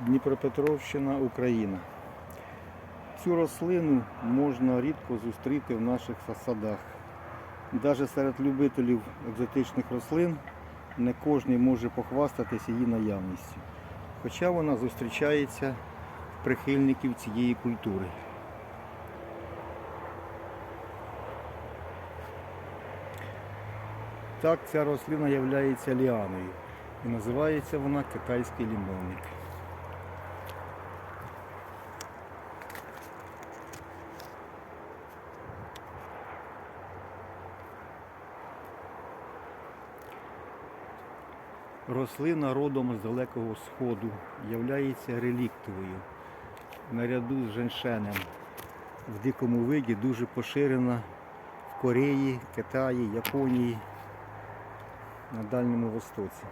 Дніпропетровщина, Україна. Цю рослину можна рідко зустріти в наших садах. Навіть серед любителів екзотичних рослин не кожен може похвастатися її наявністю. Хоча вона зустрічається в прихильників цієї культури. Так, ця рослина є ліаною і називається вона китайський лімонник. Рослина родом з Далекого Сходу являється реліктовою. Наряду з женшенем в дикому виді дуже поширена в Кореї, Китаї, Японії, на Дальньому Востоці.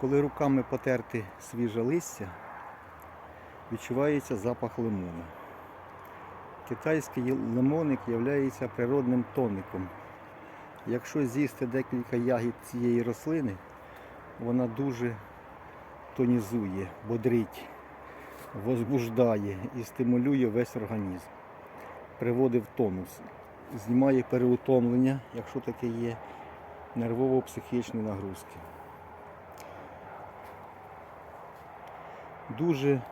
Коли руками потерти свіже листя, відчувається запах лимона. Китайський лимоник є природним тоником. Якщо з'їсти декілька ягід цієї рослини, вона дуже тонізує, бодрить, возбуждає і стимулює весь організм, приводить в тонус, знімає переутомлення, якщо таке є, нервово-психічні нагрузки. Дуже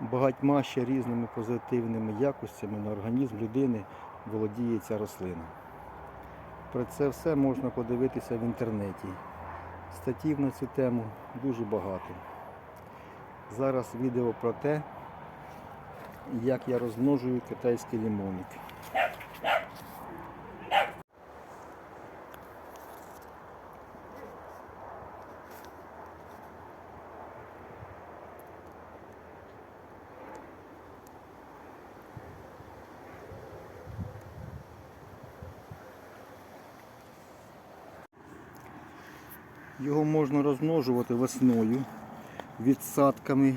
багатьма ще різними позитивними якостями на організм людини володіє ця рослина. Про це все можна подивитися в інтернеті. Статтів на цю тему дуже багато. Зараз відео про те, як я розмножую китайський лимонник. Його можна розмножувати весною відсадками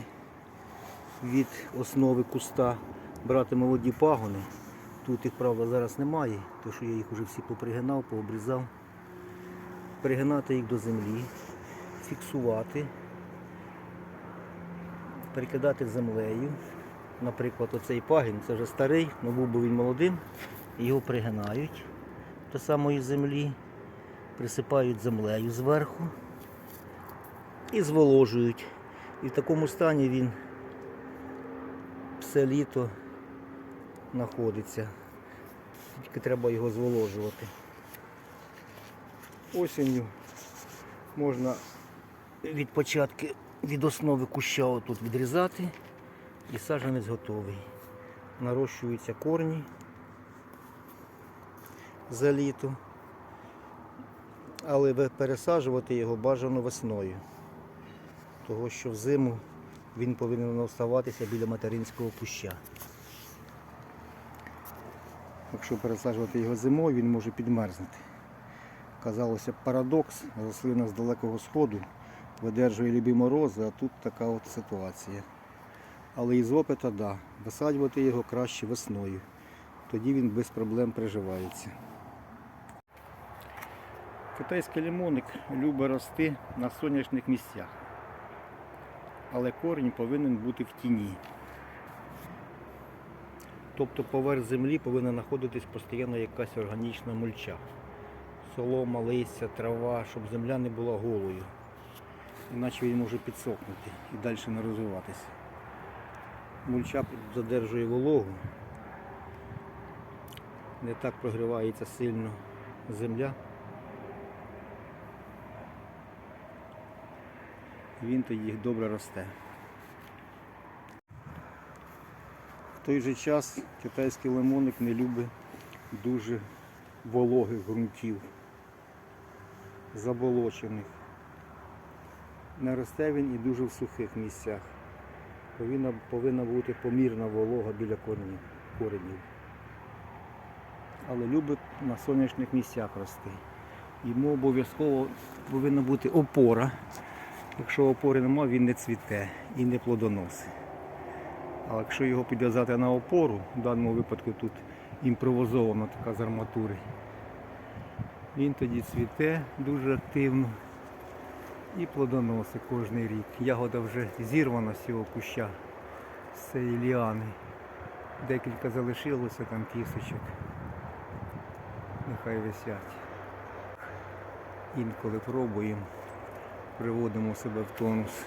від основи куста, брати молоді пагони. Тут їх, правда, зараз немає, тому що я їх вже всі попригинав, пообрізав. Пригинати їх до землі, фіксувати, перекидати землею. Наприклад, оцей пагін, це вже старий, але був би він молодим, його пригинають до самої землі присипають землею зверху і зволожують. І в такому стані він все літо знаходиться. Тільки треба його зволожувати. Осінню можна від початку від основи куща отут відрізати і саджанець готовий. Нарощуються корні за літо але пересаджувати його бажано весною, того що взиму він повинен оставатися біля материнського куща. Якщо пересаджувати його зимою, він може підмерзнути. Казалося парадокс, рослина з далекого сходу видержує любі морози, а тут така от ситуація. Але із опита, да, висаджувати його краще весною. Тоді він без проблем приживається. Китайський лимонник любить рости на сонячних місцях, але корінь повинен бути в тіні. Тобто поверх землі повинна знаходитись постійно якась органічна мульча. Солома, листя, трава, щоб земля не була голою. Іначе він може підсохнути і далі не розвиватися. Мульча задержує вологу, не так прогрівається сильно земля. Він тоді добре росте. В той же час китайський лимонник не любить дуже вологих ґрунтів, заболочених. Не росте він і дуже в сухих місцях. Повинна, повинна бути помірна волога біля коренів. коренів. Але любить на сонячних місцях рости. Йому обов'язково повинна бути опора. Якщо опори немає, він не цвіте і не плодоносить. А якщо його підв'язати на опору, в даному випадку тут імпровозована така з арматури, він тоді цвіте дуже активно І плодоноси кожний рік. Ягода вже зірвана з цього куща, з цієї ліани. Декілька залишилося там кісточок. Нехай висять. Інколи пробуємо, приводимо себе в тонус.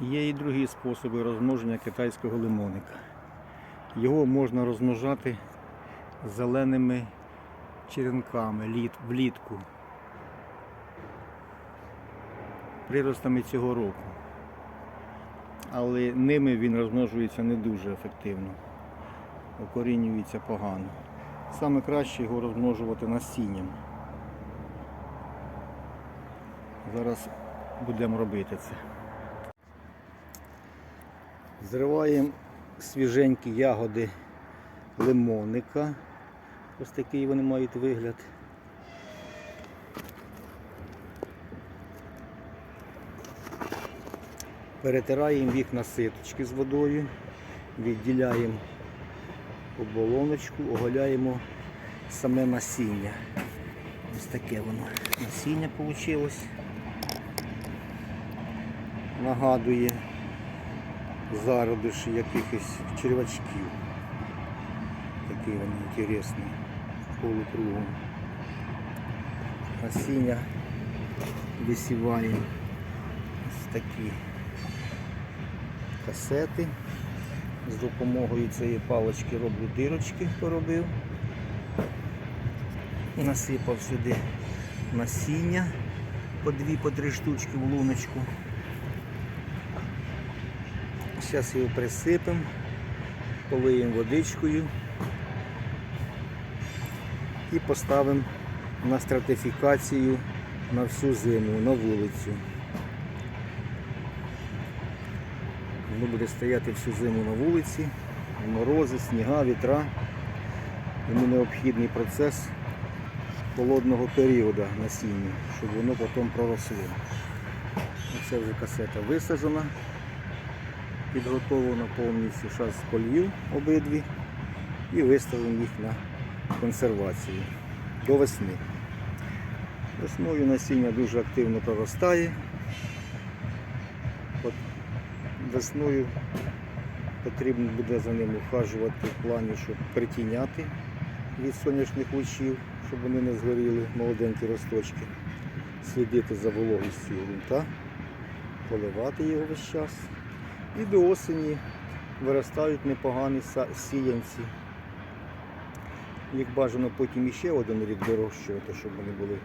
Є і другі способи розмноження китайського лимонника. Його можна розмножати зеленими черенками літ, влітку. Приростами цього року. Але ними він розмножується не дуже ефективно. Окорінюється погано. Саме краще його розмножувати насінням. Зараз будемо робити це. Зриваємо свіженькі ягоди лимонника. Ось такий вони мають вигляд. Перетираємо їх на ситочки з водою, відділяємо оболоночку, оголяємо саме насіння. Ось таке воно насіння вийшло. Нагадує зародиші якихось червачків. Такий вони інтересний полукругом. Насіння висіваємо ось такі касети. З допомогою цієї палички роблю дирочки, поробив. Насипав сюди насіння по дві, по три штучки в луночку. Зараз його присипемо, полиємо водичкою і поставимо на стратифікацію на всю зиму, на вулицю. Воно буде стояти всю зиму на вулиці, морози, сніга, вітра. Йому необхідний процес холодного періоду насіння, щоб воно потім проросло. Оце вже касета висаджена підготовлено повністю. Зараз полью обидві і виставимо їх на консервацію до весни. Весною насіння дуже активно проростає. Весною потрібно буде за ним ухажувати в плані, щоб притіняти від сонячних лучів, щоб вони не згоріли, молоденькі росточки, слідити за вологістю ґрунта, поливати його весь час. І до осені виростають непогані сіянці. Їх бажано потім іще один рік дорощувати, щоб вони були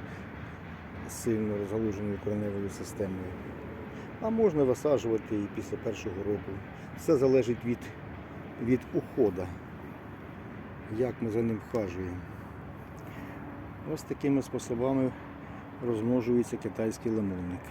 сильно розгалужені кореневою системою. А можна висаджувати і після першого року. Все залежить від, від уходу, як ми за ним вхажуємо. Ось такими способами розмножується китайський лимонник.